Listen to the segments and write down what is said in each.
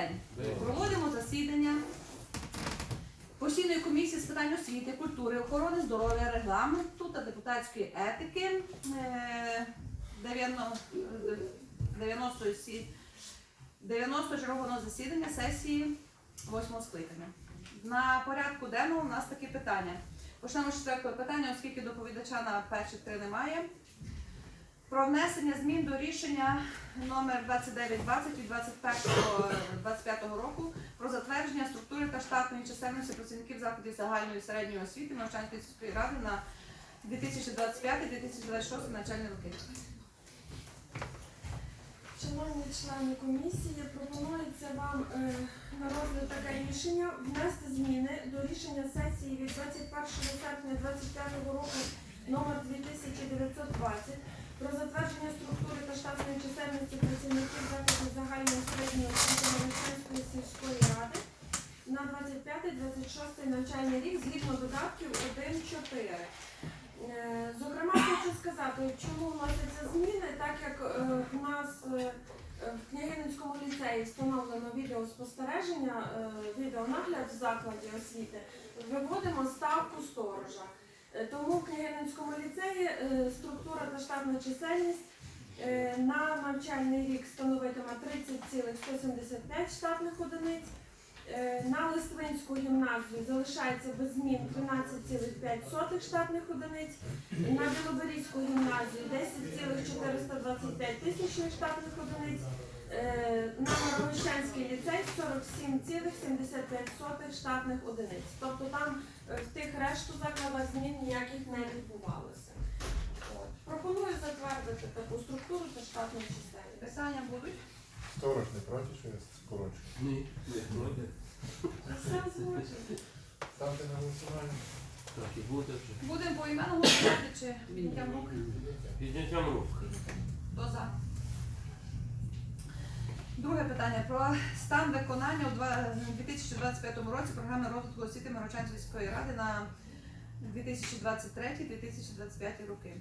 день. Проводимо засідання постійної комісії з питань освіти, культури, охорони здоров'я, регламенту та депутатської етики е, 90 90 90 чергового засідання сесії 8 скликання. На порядку денному у нас такі питання. Почнемо з четвертого питання, оскільки доповідача на перші три немає. Про внесення змін до рішення номер 2920 від 21.25 року про затвердження структури та штатної чисельності працівників закладів загальної середньої освіти Навчанської сільської ради на 2025-2026 навчальні роки. Шановні члени комісії, пропонується вам е, на розгляд таке рішення внести зміни до рішення сесії від 21 серпня 2025 року номер 2920 про затвердження структури та штатної чисельності працівників закладів загальної середньої освіти Малишинської сільської ради на 25-26 навчальний рік згідно додатків 1-4. Е, Зокрема, хочу сказати, чому вносяться зміни, так як е, в нас е, в Княгининському ліцеї встановлено відеоспостереження, відеонагляд в закладі освіти, виводимо ставку сторожа. Е, Тому в Княгининському ліцеї е, структура та штатна чисельність е, на навчальний рік становитиме 30,175 штатних одиниць. На Листвинську гімназію залишається без змін 13,5 штатних одиниць. На Білоберізьку гімназію 10,425 тисячних штатних одиниць. Е, На Мировищенський ліцей 47,75 штатних одиниць. Тобто там е, в тих решту закладах змін ніяких не відбувалося. От. Пропоную затвердити таку структуру та штатну чисельність. Питання будуть? Сторож не проти, що я скорочу. Ні, не проти. Все згоджено. Ставте на голосування. Так, і буде вже. Будемо по імену голосувати чи підняттям рук? Підняттям рук. Хто за? Друге питання про стан виконання у 2025 році програми розвитку освіти Мирочанської сільської ради на 2023-2025 роки.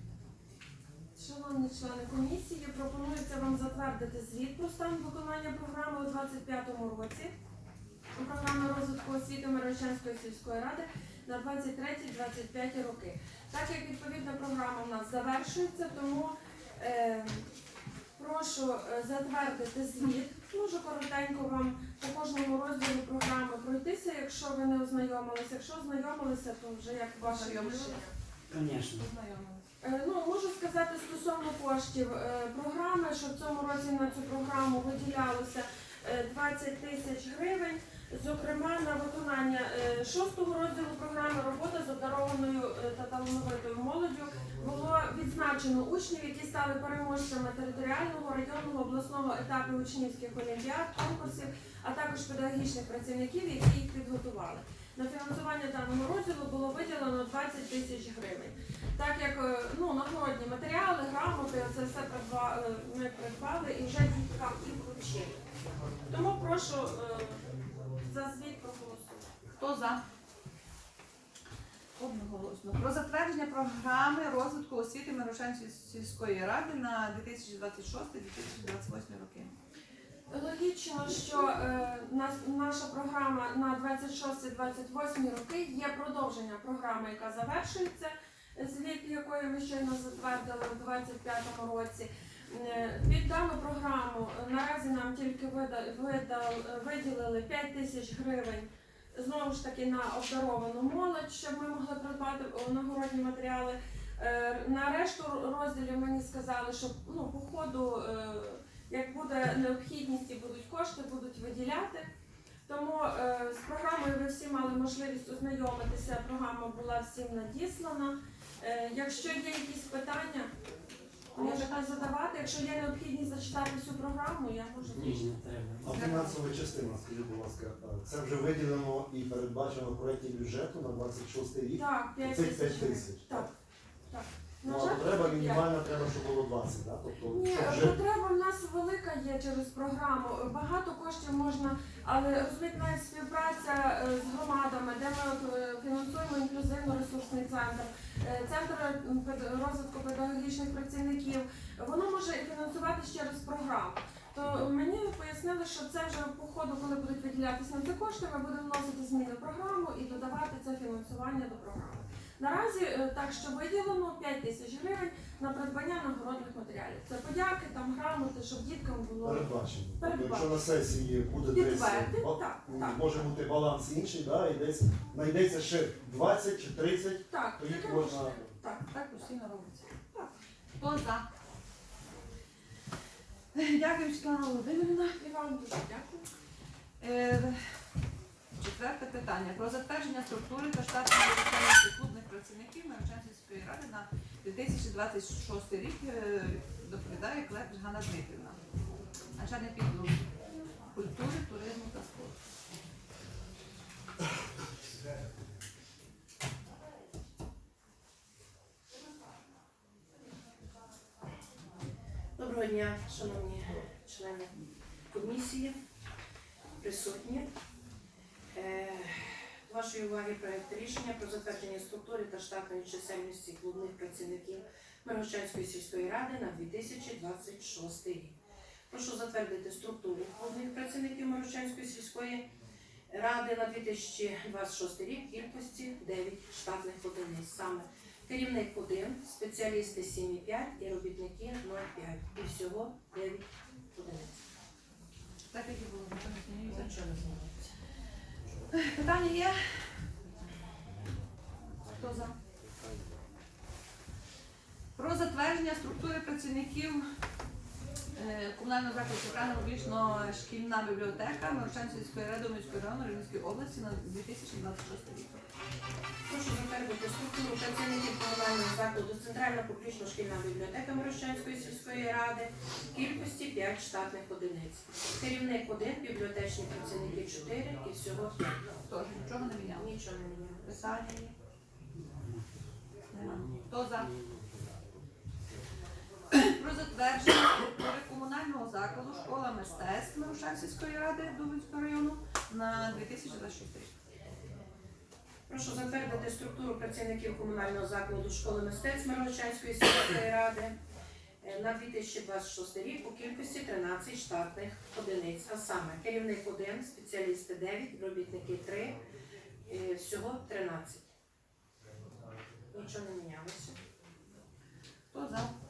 Шановні члени комісії, пропонується вам затвердити звіт про стан виконання програми у 2025 році. Програми розвитку освіти Мирочанської сільської ради на 23-25 роки. Так як відповідна програма в нас завершується, тому е, прошу е, затвердити звіт. Дуже коротенько вам по кожному розділу програми пройтися, якщо ви не ознайомилися. Якщо ознайомилися, то вже як ваше Ознайомилися. рішення. Конечно. Е, Ну, можу сказати стосовно коштів е, програми, що в цьому році на цю програму виділялося е, 20 тисяч гривень. Зокрема, на виконання шостого розділу програми робота з обдарованою та талановитою молоддю було відзначено учнів, які стали переможцями територіального, районного, обласного етапу учнівських олімпіад, конкурсів, а також педагогічних працівників, які їх підготували. На фінансування даного розділу було виділено 20 тисяч гривень. Так як е, ну, нагородні матеріали, грамоти, це все придбали, ми придбали і вже діткам і вручили. Тому прошу е, за звіт проголосувати. Хто за? Одноголосно. Про затвердження програми розвитку освіти Мирошанської сільської ради на 2026-2028 роки. Логічно, що е, наша програма на 26-28 роки є продовження програми, яка завершується, звіт якої ми щойно затвердили у 2025 році. Е, Під дану програму е, наразі нам тільки вида- виділили 5 тисяч гривень знову ж таки на обдаровану молодь, щоб ми могли придбати нагородні матеріали. Е, На решту розділів мені сказали, що ну, по ходу, е, як буде необхідність і будуть кошти, будуть виділяти. Тому е, з програмою ви всі мали можливість ознайомитися. Програма була всім надіслана. Якщо є якісь питання, можете задавати. Якщо є необхідність зачитати всю програму, я можу Ні, не треба. А фінансова частина, скажіть, будь ласка, це вже виділено і передбачено в проєкті бюджету на 26 рік. Так, 5 Цих тисяч 5 гривень. тисяч. Так, так. Ну, На а потреба мінімальна треба, щоб було 20, так? Тобто, Ні, щоб вже потреба в нас велика є через програму. Багато коштів можна, але розумієте, навіть співпраця е, з громадами, де ми е, фінансуємо інклюзивно-ресурсний центр, е, центр пед- розвитку педагогічних працівників, воно може і фінансуватись через програму. То мені пояснили, що це вже по ходу, коли будуть виділятися на це кошти, ми будемо вносити зміни в програму і додавати це фінансування до програми. Наразі е, так, що виділено 5 тисяч гривень на придбання нагородних матеріалів. Це подяки, там грамоти, щоб діткам було Передбачено. Тобто, якщо на сесії буде десь підтвердити. ба- Так, м, так, може бути баланс інший, да, і десь знайдеться ще 20 чи 30, так. то їх таке можна. можливо. Так. Так постійно робиться. Хто за? Дякую, Світлана Володимирівна. І вам дуже дякую. Е, Четверте питання. Про затвердження структури та штатної чисельності клубних працівників Мирошенської ради на 2026 рік е, доповідає Клеп Ганна Дмитрівна. Начальник відділу культури, туризму та спорту. Доброго дня, шановні члени комісії, присутні. Е, вашої уваги проект рішення про затвердження структури та штатної чисельності клубних працівників Миргощанської сільської ради на 2026 рік. Прошу затвердити структуру клубних працівників Миргощанської сільської ради на 2026 рік кількості 9 штатних одиниць. Саме Керівник 1, спеціалісти 7,5 і робітники 0,5. І всього 9 одиниць. Так як і було, ніхто не змінюється. Нічого не змінюється. Питання є? Хто за? Про затвердження структури працівників комунального закладу центральна публічно шкільна бібліотека Мирошанської ради міської району Рівненської області на 2026 рік. Прошу затвердити структуру працівників комунального закладу Центральна публічна шкільна бібліотека Мирощанської сільської ради кількості 5 штатних одиниць. Керівник 1, бібліотечні працівники 4 і всього 5. Тож нічого не міняли. Нічого не є? Нема. Хто за? Про затвердження структури комунального закладу школа мистецтв Мирошанської ради Дубинського району на 2026 рік. Прошу затвердити структуру працівників комунального закладу школи мистецтв Миргощанської сільської ради е, на 2026 рік у кількості 13 штатних одиниць. А саме керівник 1, спеціалісти 9, робітники 3, е, всього 13. Нічого не мінялося. Хто за?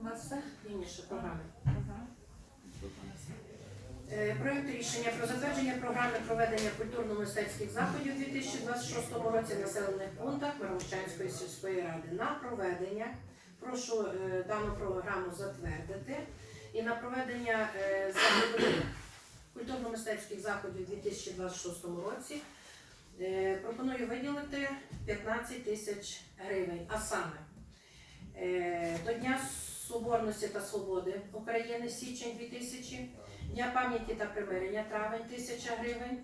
У вас все? Інше програми. Ага. Е, Проект рішення про затвердження програми проведення культурно-мистецьких заходів у 2026 році в населених пунктах Миромчанської сільської ради. На проведення прошу е, дану програму затвердити і на проведення е, культурно-мистецьких заходів у 2026 році пропоную виділити 15 тисяч гривень. А саме до Дня Соборності та Свободи України січень 2000 Дня пам'яті та примирення травень 1000 гривень,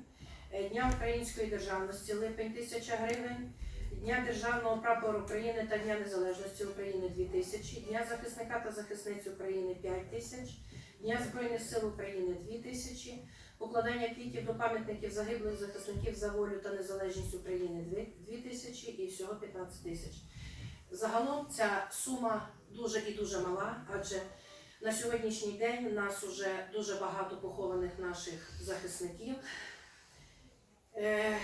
е, Дня української державності липень 1000 гривень, Дня Державного прапору України та Дня Незалежності України 2000, Дня захисника та захисниць України 5 тисяч, Дня Збройних сил України 2000, покладання квітів до пам'ятників загиблих захисників за волю та незалежність України 2 тисячі і всього 15 тисяч. Загалом ця сума дуже і дуже мала, адже на сьогоднішній день у нас уже дуже багато похованих наших захисників. Е,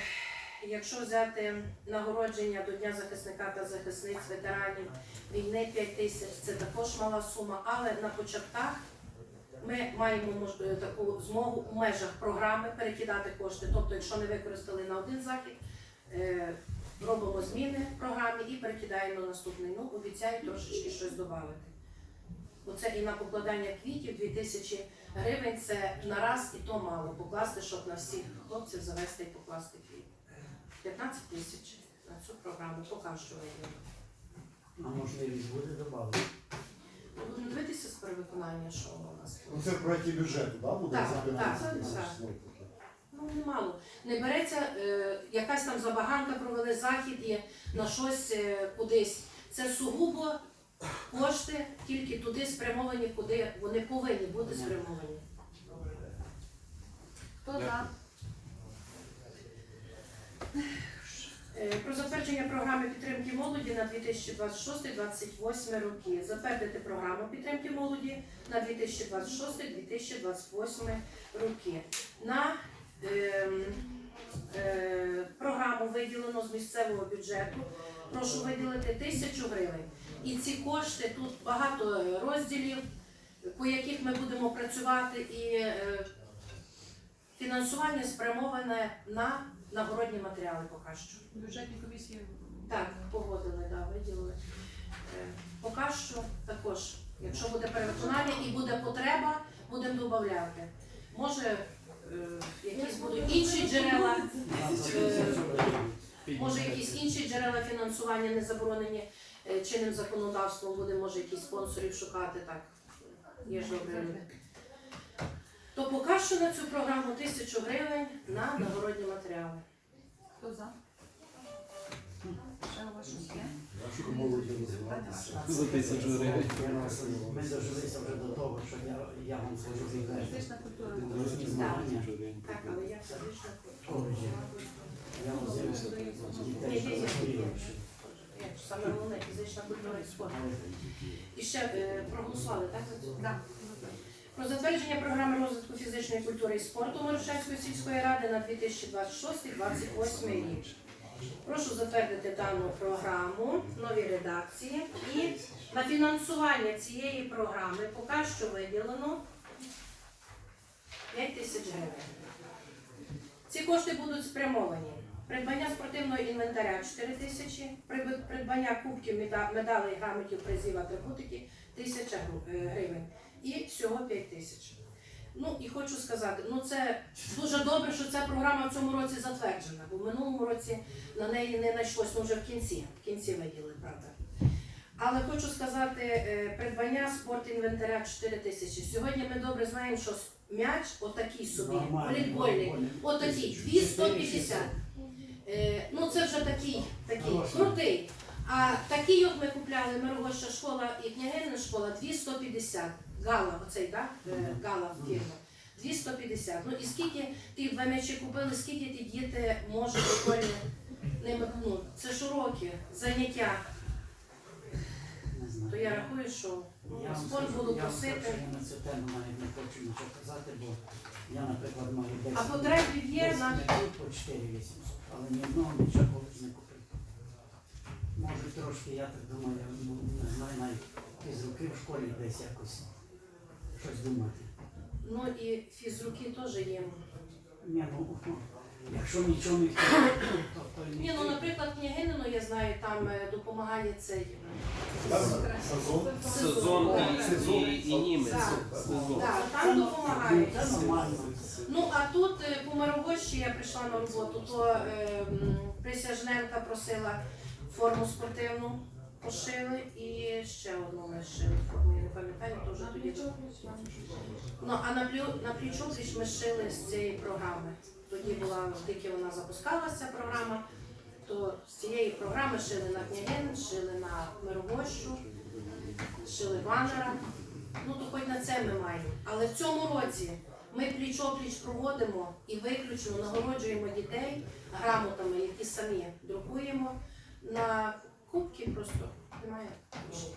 якщо взяти нагородження до Дня захисника та захисниць ветеранів війни 5 тисяч, це також мала сума, але на початках ми маємо мож- е, таку змогу у межах програми перекидати кошти. Тобто, якщо не використали на один захід, е, робимо зміни в програмі і перекидаємо на наступний. Ну, обіцяю трошечки щось додати. Оце і на покладання квітів 2000 гривень це на раз і то мало покласти, щоб на всіх хлопців завести і покласти квіт. 15 тисяч на цю програму поки що виділено. А можливість буде додати. Будемо дивитися з перевиконання, що у нас. Ну це в проєкті бюджету, да, буде Так, так, 15 тисяч? так. Ну, немало. Не береться е, якась там забаганка, провели захід і на щось е, кудись. Це сугубо кошти тільки туди спрямовані, куди вони повинні бути спрямовані. Хто за? Е, Про затвердження програми підтримки молоді на 2026-2028 роки. Затвердити програму підтримки молоді на 2026-2028 роки. На програму виділено з місцевого бюджету. Прошу виділити тисячу гривень. І ці кошти тут багато розділів, по яких ми будемо працювати, і е, фінансування спрямоване на нагородні матеріали поки що. Бюджетні комісії. Так, погодили, да, виділили. Е, Поки що також, якщо буде перевиконання і буде потреба, будемо додати. Може, е, якісь будуть інші джерела, е, може якісь інші джерела фінансування не заборонені е, чинним законодавством, буде може якісь спонсорів шукати, так. Є ж добре. То поки що на цю програму тисячу гривень на нагородні матеріали. Хто за? Ще у вас щось є? Нашу молоді розвиватися. За тисячу гривень. Я. Ми дожилися вже до того, що я, я вам скажу відверто. Фізична культура. Так, але я фізична Коледжі. Я що захворіли. Як Саме головне фізична культура і спорт. І ще е, проголосували, так? за? Да. Про затвердження програми розвитку фізичної культури і спорту Мирошевської сільської ради на 2026-2028 рік. Прошу затвердити дану програму, нові редакції. І на фінансування цієї програми поки що виділено 5 тисяч гривень. Ці кошти будуть спрямовані. Придбання спортивного інвентаря 4 тисячі, придбання кубків, меда- медалей, грамотів, призів, атрибутики 1000 е, гривень. І всього 5 тисяч. Ну і хочу сказати, ну це дуже добре, що ця програма в цьому році затверджена, бо в минулому році на неї не знайшлось, ну вже в кінці, в кінці виділи, правда. Але хочу сказати, е, придбання спортінвентаря 4 тисячі. Сьогодні ми добре знаємо, що м'яч отакий собі, волейбольний, отакий, 250. Е, ну це вже такий, такий крутий. А такий от ми купляли Мирогоща школа і княгинина школа 250. Гала, оцей, так? Е, Гала фірма. 250. Ну і скільки ті два м'ячі купили, скільки ті діти можуть прикольно ними, ну, це ж уроки, заняття. То я рахую, що ну, вам спорт скажу, буду я вам скажу, просити. Я на цю тему навіть не хочу нічого казати, бо я, наприклад, маю 10 А потребів є 10 на по 4 800, але ні одного нічого не купив. Може трошки, я так думаю, ну, не знаю, навіть із руки в школі десь якось щось думати. ну і фізруки теж є. Ні, ну, якщо нічого не хотів, то, то й Ні, ну наприклад, княгинину, я знаю, там е, допомагає цей. Там сезон. Сезон і, Сезон. і, і німець. Так. Сезон. Так, там ну, допомагають. Це нормально. Ну а тут е, по Мировощі я прийшла на роботу, то е, м, присяжненка просила форму спортивну пошили і ще одну ми шили форму, я не пам'ятаю, то вже тоді. Ну а на плю на плічопліч ми шили з цієї програми. Тоді була тільки вона запускалася програма, то з цієї програми шили на княгин, шили на Мировощу, шили банера. Ну то хоч на це ми маємо. Але в цьому році ми пліч-опліч проводимо і виключно нагороджуємо дітей грамотами, які самі друкуємо на кубки просто немає коштів.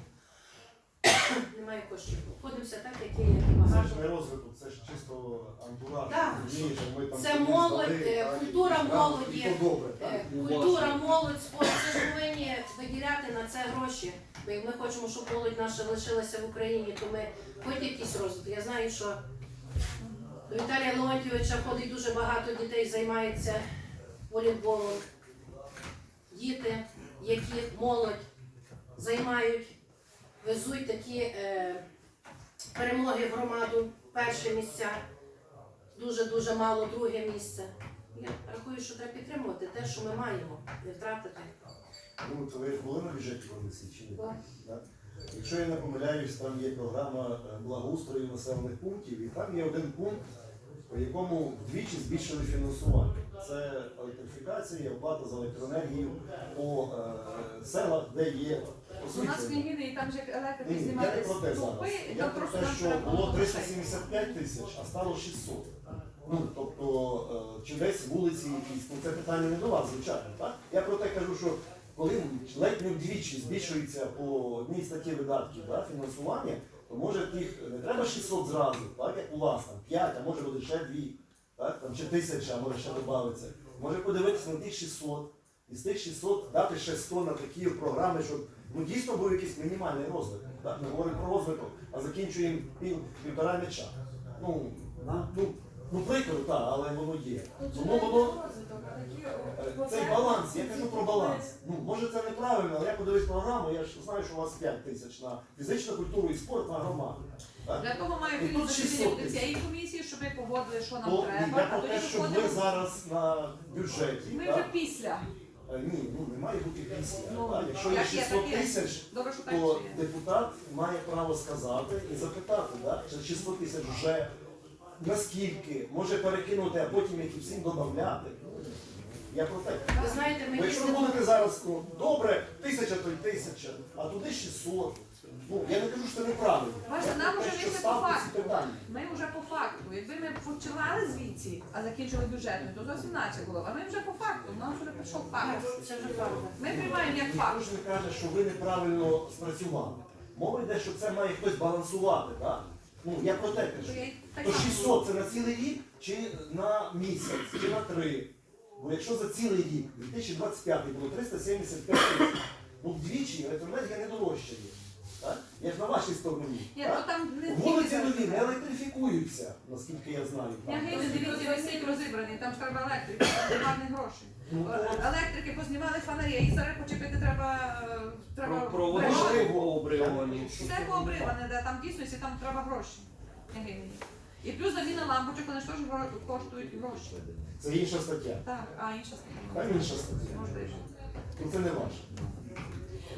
Немає коштів. Обходимося так, як є, як і Це ж не розвиток, це ж чисто антураж. Так. розумієш, а ми там Це молодь, здали, е, культура так, молоді. І то добре, так? Е, Культура, молодь, спорт, це ж повинні виділяти на це гроші. Бо як ми хочемо, щоб молодь наша лишилася в Україні, то ми хоч якийсь розвиток. Я знаю, що до Віталія Леонтьовича ходить дуже багато дітей, займається волейболом. Діти, які молодь займають, везуть такі е, перемоги в громаду, перше місця, дуже-дуже мало друге місце. Я рахую, що треба підтримувати те, що ми маємо, не втратити. Ну, то ви були на бюджеті комісії чи ні? Була. Так? Якщо я не помиляюсь, там є програма е, благоустрою населених пунктів, і там є один пункт по якому вдвічі збільшили фінансування. Це електрифікація, оплата за електроенергію по е, селах, де є У нас освітлення. княгини, і там же електрики Ні, ні, я знімали про те стовпи, зараз. і Я там про просто те, нам що треба було грошей. 375 тисяч, а стало 600. Ну, тобто, е, чи десь вулиці якісь, ну це питання не до вас, звичайно, так? Я про те кажу, що коли ледь не вдвічі збільшується по одній статті видатків да, фінансування, то може тих не треба 600 зразу, так, як у вас, там 5, а може буде ще 2, так, там, чи 1000, а може ще додається. Може подивитися на тих 600, і з тих 600 дати ще 100 на такі програми, щоб ну, дійсно був якийсь мінімальний розвиток. Так? Ми говоримо про розвиток, а закінчуємо пів, півтора м'яча. Ну, на, ну, ну приклад, так, але воно є. Тому воно а такі, Е, Цей баланс, я кажу про баланс. Ну, може це неправильно, але я подивився програму, я ж знаю, що у вас 5 тисяч на фізичну культуру і спорт на громаду. Так? Для того має І бути тут засідання 600 буде тисяч. цієї комісії, щоб ми погодили, що нам То треба, я а про те, щоб ми виходимо. зараз на бюджеті. Ми так? вже після. Е, Ні, ну не має бути після. Ну, так? Якщо є як є, 600 так тисяч, Добре, що так то є. депутат має право сказати і запитати, да? чи 600 тисяч вже наскільки, може перекинути, а потім як і всім додати. Я про те. Ви знаєте, ми Бо якщо їздимо. будете зараз, ну, добре, тисяча то й тисяча, а туди 600. Ну, я не кажу, що це неправильно. Бачите, Я нам про те, уже що вийшли ставте по ці факту. питання. Ми вже по факту. Якби ми починали звідси, а закінчили бюджетною, то зовсім наче було. А ми вже по факту. У нас вже пішов факт. Це вже правда. Ми приймаємо як факт. не каже, що ви неправильно спрацювали. Мова йде, що це має хтось балансувати, так? Ну, я про те кажу. То 600 це на цілий рік, чи на місяць, чи на три. Бо якщо за цілий рік, 2025 було 375 тисяч, ну вдвічі електроенергія не дорожчає. Я ж на вашій стороні. Ні, так? ну там не Вулиці тільки нові не електрифікуються, наскільки я знаю. так. Княгині, дивіться, весь світ розібраний, там ж треба електрики, там гарних грошей. Ну, Е, от, Електрики познімали фонарі, їх зараз почепити треба. е, треба Про проводи гроші. Обривані. Все пообриване, де там дійсно, якщо там треба гроші. І плюс заміна лампочок, вони ж теж гро- коштують гроші. Це інша стаття. Так, а інша Там сторона. інша стаття. Можливо. Ну це не ваше.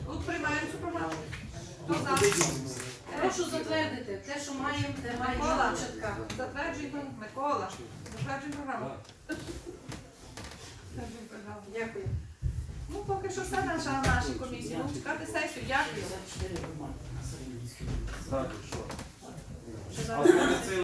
От приймаємо цю програму. Хто за? Прошу затвердити те, що маємо, де маємо Микола, початка. затверджуємо Микола. Затверджуємо програму. Затверджуємо програму. Дякую. Ну, поки що все наша нашій комісії. Будемо чекати сесію. Дякую. Так. Що